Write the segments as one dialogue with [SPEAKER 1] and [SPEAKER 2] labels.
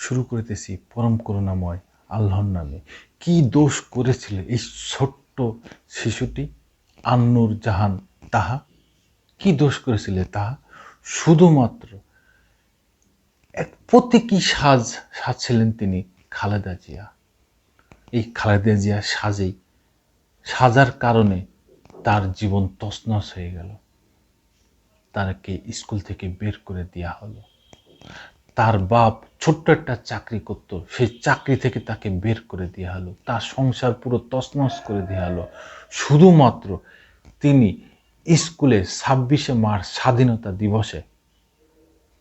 [SPEAKER 1] শুরু করিতেছি পরম করুণাময় আল্লাহর নামে। কি দোষ করেছিল এই ছোট্ট শিশুটি, আন্নুর জাহান তাহা? কি দোষ করেছিল তাহা? শুধুমাত্র এক প্রতীকী সাজ সাজছিলেন তিনি খালেদা জিয়া। এই খালেদা জিয়া সাজেই, সাজার কারণে তার জীবন তছনছ হয়ে গেল। তাকে স্কুল থেকে বের করে দেওয়া হলো। তার বাপ ছোট্ট একটা চাকরি করত। সেই চাকরি থেকে তাকে বের করে দেওয়া হলো। তার সংসার পুরো তছনছ করে দেওয়া হলো। শুধুমাত্র তিনি স্কুলে ছাব্বিশে মার্চ স্বাধীনতা দিবসে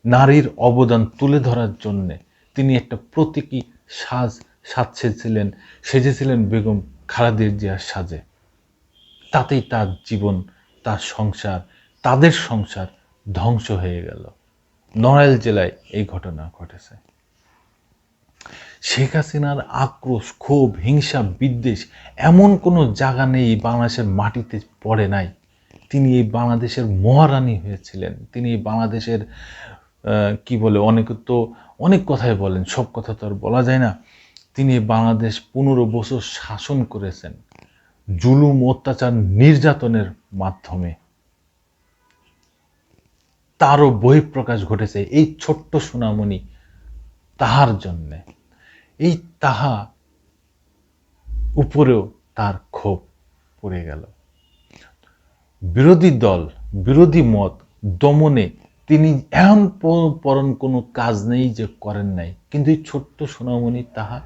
[SPEAKER 1] নারীর অবদান তুলে ধরার জন্যে তিনি একটা প্রতীকী সাজ সাজছেছিলেন, সেজেছিলেন বেগম খালেদের জিয়ার সাজে। তাতেই তার জীবন, তার সংসার, তাদের সংসার ধ্বংস হয়ে গেল। নড়াইল জেলায় এই ঘটনা ঘটেছে। শেখ হাসিনার আক্রোশ, ক্ষোভ, হিংসা, বিদ্বেষ এমন কোনো জায়গা নেই বাংলাদেশের মাটিতে পড়ে নাই। তিনি এই বাংলাদেশের মহারানী হয়েছিলেন। তিনি বাংলাদেশের কি বলে, অনেকে তো অনেক কথাই বলেন, সব কথা তো আর বলা যায় না। তিনি বাংলাদেশ পনেরো বছর শাসন করেছেন। জুলুম, অত্যাচার, নির্যাতনের মাধ্যমে। তারও বহিঃপ্রকাশ ঘটেছে এই ছোট্ট সোনামণি তাহার জন্যে। এই তাহা উপরেও তার ক্ষোভ পড়ে গেল। বিরোধী দল, বিরোধী মত, দমনে তিনি এমন পরন কোনো কাজ নেই যে করেন নাই। কিন্তু এই ছোট্ট সোনামণি তাহা,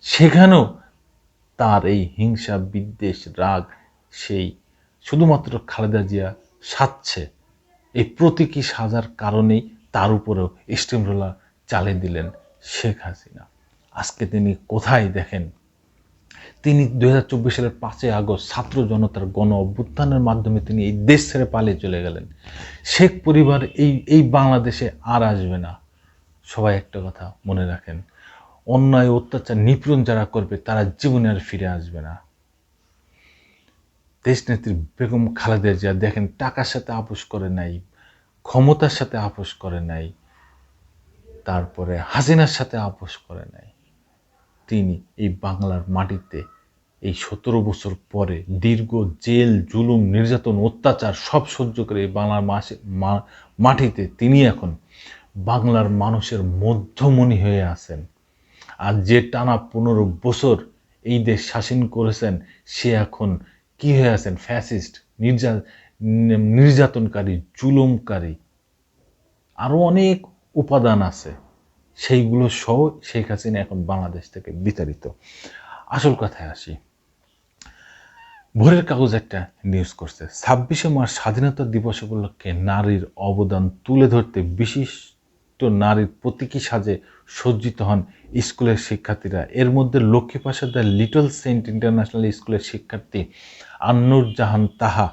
[SPEAKER 1] সেখানেও তার এই হিংসা, বিদ্বেষ, রাগ, সেই শুধুমাত্র খালেদা জিয়া সাচ্ছে এই প্রতীকী সাজার কারণেই তার উপরেও স্টিম রোলার চালিয়ে দিলেন শেখ হাসিনা। আজকে তিনি কোথায় দেখেন? তিনি দুই হাজার চব্বিশ সালের পাঁচই আগস্ট ছাত্র জনতার গণ অভ্যুত্থানের মাধ্যমে তিনি এই দেশ ছেড়ে পালিয়ে চলে গেলেন। শেখ পরিবার এই এই বাংলাদেশে আর আসবে না। সবাই একটা কথা মনে রাখেন, অন্যায়, অত্যাচার, নিপীড়ন যারা করবে তারা জীবনে আর ফিরে আসবে না। দেশনেত্রী বেগম খালেদা জিয়া দেখেন টাকার সাথে আপোষ করে নাই, ক্ষমতার সাথে আপোষ করে নাই, তারপরে হাসিনার সাথে আপোষ করে নাই। তিনি এই বাংলার মাটিতে এই সতেরো বছর পরে দীর্ঘ জেল, জুলুম, নির্যাতন, অত্যাচার সব সহ্য করে এই বাংলার মাটিতে তিনি এখন বাংলার মানুষের মধ্যমণি হয়ে আছেন। আর যে টানা পনেরো বছর এই দেশ শাসন করেছেন, সে এখন কি হয়ে আছেন? ফ্যাসিস্ট নির্যা নির্যাতনকারী, জুলুমকারী। আরও অনেক উপাদান আছে। সেইগুলো সহ শেখ হাসিনা এখন বাংলাদেশ থেকে বিতাড়িত। আসল কথায় আসি। ভোরের কাগজ একটা নিউজ করছে। ছাব্বিশে মার্চ স্বাধীনতা দিবস উপলক্ষে নারীর অবদান তুলে ধরতে বিশিষ্ট নারীর প্রতীকী সাজে সজ্জিত হন স্কুলের শিক্ষার্থীরা। এর মধ্যে Lakshmi the little saint international স্কুলের শিক্ষার্থী আন্নুর জাহান তাহা।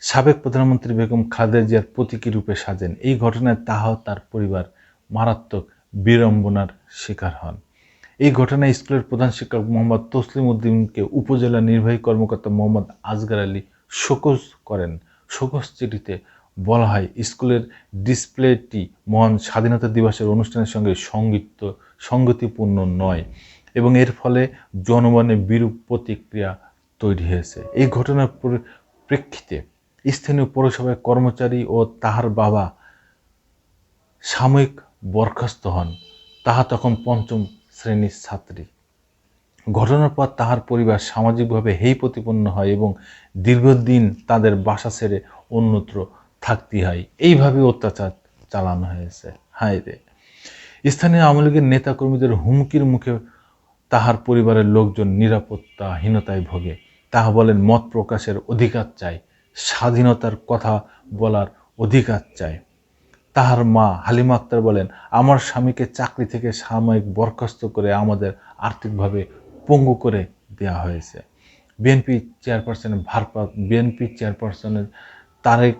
[SPEAKER 1] সাবেক প্রধানমন্ত্রী বেগম খালেদা জিয়ার প্রতীকী রূপে সাজেন। এই ঘটনায় তাহাও তার পরিবার মারাত্মক বিড়ম্বনার শিকার হন। এই ঘটনায় স্কুলের প্রধান শিক্ষক মোহাম্মদ তসলিম উদ্দিনকে উপজেলা নির্বাহী কর্মকর্তা মোহাম্মদ আজগার আলী শোকজ করেন। শোকজ চিঠিতে বলা হয় স্কুলের ডিসপ্লেটি মহান স্বাধীনতা দিবসের অনুষ্ঠানের সঙ্গে সংগীত সঙ্গতিপূর্ণ নয় এবং এর ফলে জনগণে বিরূপ প্রতিক্রিয়া তৈরি হয়েছে। এই ঘটনার প্রেক্ষিতে স্থানীয় পৌরসভায় কর্মচারী ও তাহার বাবা সাময়িক বরখাস্ত হন। তাহা তখন পঞ্চম শ্রেণির ছাত্রী। ঘটনার পর তাহার পরিবার সামাজিকভাবে হেই প্রতিপন্ন হয় এবং দীর্ঘদিন তাদের বাসা ছেড়ে অন্যত্র থাকতে হয়। এইভাবে অত্যাচার চালানো হয়েছে। হায় রে। স্থানীয় আওয়ামী লীগের নেতাকর্মীদের হুমকির মুখে তাহার পরিবারের লোকজন নিরাপত্তাহীনতায় ভোগে। তাহা বলেন, মত প্রকাশের অধিকার চায় স্বাধীনতার কথা বলার অধিকার চায় তাহার মা হালিমা আক্তার বলেন, আমার স্বামীকে চাকরি থেকে সাময়িক বরখাস্ত করে আমাদের আর্থিকভাবে পঙ্গু করে দেওয়া হয়েছে। বিএনপি চেয়ারপারসনের ভারপ্রাপ্ত বিএনপি চেয়ারপারসনের তারেক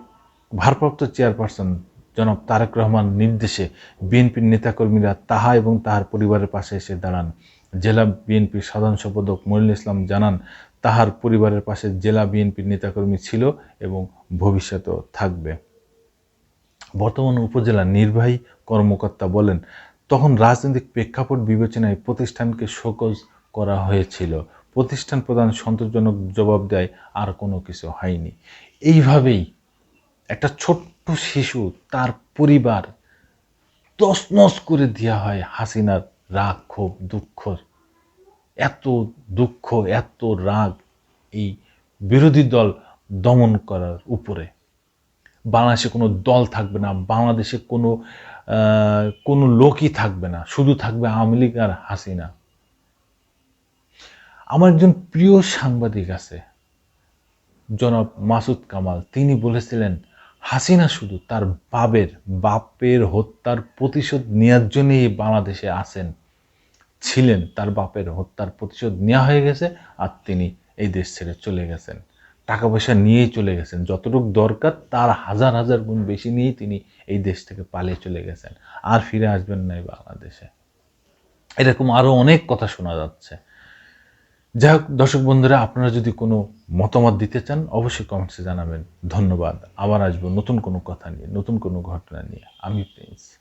[SPEAKER 1] ভারপ্রাপ্ত চেয়ারপারসন জনাব তারেক রহমান নির্দেশে বিএনপির নেতাকর্মীরা তাহা এবং তাহার পরিবারের পাশে এসে দাঁড়ান। জেলা বিএনপির সাধারণ সম্পাদক মনিরুল ইসলাম জানান, তাহার পরিবারের পাশে জেলা বিএনপির নেতাকর্মী ছিল এবং ভবিষ্যতেও থাকবে। বর্তমান উপজেলা নির্বাহী কর্মকর্তা বলেন, তখন রাজনৈতিক প্রেক্ষাপট বিবেচনায় প্রতিষ্ঠানকে শোকজ করা হয়েছিল। প্রতিষ্ঠান প্রধান সন্তোষজনক জবাব দেয়, আর কোনো কিছু হয়নি। এইভাবেই একটা ছোট্ট শিশু তার পরিবার তছনছ করে দেওয়া হয় হাসিনার রাগ, ক্ষোভ দুঃখ এত দুঃখ, এত রাগ এই বিরোধী দল দমন করার উপরে। বাংলাদেশে কোনো দল থাকবে না, বাংলাদেশে কোনো কোনো লোকই থাকবে না, শুধু থাকবে আওয়ামী লীগ আর হাসিনা। আমার একজন প্রিয় সাংবাদিক আছে, জনাব মাসুদ কামাল। তিনি বলেছিলেন হাসিনা শুধু তার বাবের বাপের হত্যার প্রতিশোধ নেওয়ার জন্যই বাংলাদেশে আছেন ছিলেন তার বাপের হত্যার প্রতিশোধ নেওয়া হয়ে গেছে আর তিনি এই দেশ ছেড়ে চলে গেছেন। টাকা পয়সা নিয়েই চলে গেছেন। যতটুকু দরকার তার হাজার হাজার গুণ বেশি নিয়েই তিনি এই দেশ থেকে পালিয়ে চলে গেছেন। আর ফিরে আসবেন না এই বাংলাদেশে। এরকম আরও অনেক কথা শোনা যাচ্ছে। যাই হোক দর্শক বন্ধুরা, আপনারা যদি কোনো মতামত দিতে চান, অবশ্যই কমেন্টসে জানাবেন। ধন্যবাদ। আবার আসব নতুন কোনো কথা নিয়ে, নতুন কোনো ঘটনা নিয়ে। আমি প্রিন্স।